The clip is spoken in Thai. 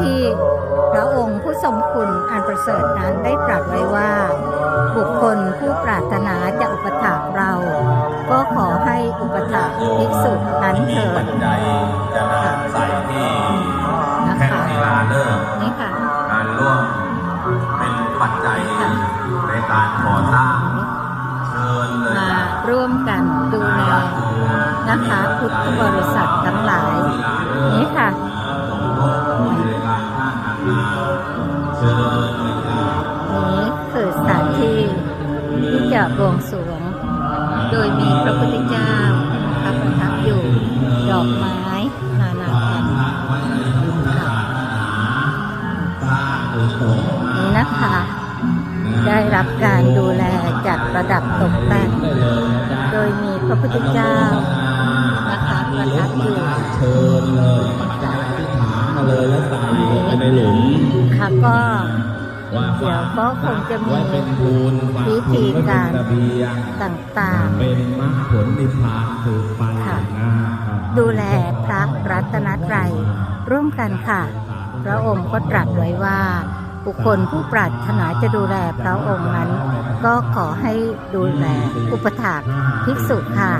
ที่พระองค์ผู้ทรงคุณอันประเสริฐนั้นได้ตรัสไว้ว่า บุคคลผู้ปรารถนาจะอุปถัมภ์เรา ก็ขอให้อุปถัมภ์ภิกษุนั้นเถิดจจัยจะใส่ที่แท่นศิลาฤกษ์นี่ค่ะการร่วมเป็นปัจจัยในการก่อสร้างเชิญเลยมาร่วมกันดูแลนะคะพุทธบริษัททั้งหลายนี่ค่ะ นี้คือสถานที่ที่จะบวงสรวง โดยมีพระพุทธเจ้านะคะประทับอยู่ดอกไม้นานาพันธุ์นี่นะคะ ได้รับการดูแลจัดประดับตกแต่ง โดยมีพระพุทธเจ้านะคะประทับอยู่ เลยแล้วใส่ลงไปในหลุมค่ะก็ว่าเดี๋ยวก็คงจะมีไว้เป็นทุนฝากพิธีการไว้เป็นระเบียงต่างเป็นมรรคผลนิพพานสืบไปค่ะนะครับๆดูแลพระรัตนตรัยร่วมกันค่ะ พระองค์ก็ตรัสไว้ว่าบุคคลผู้ปรารถนาจะดูแลพระองค์นั้น ก็ขอให้ดูแลอุปถากภิกษุค่ะ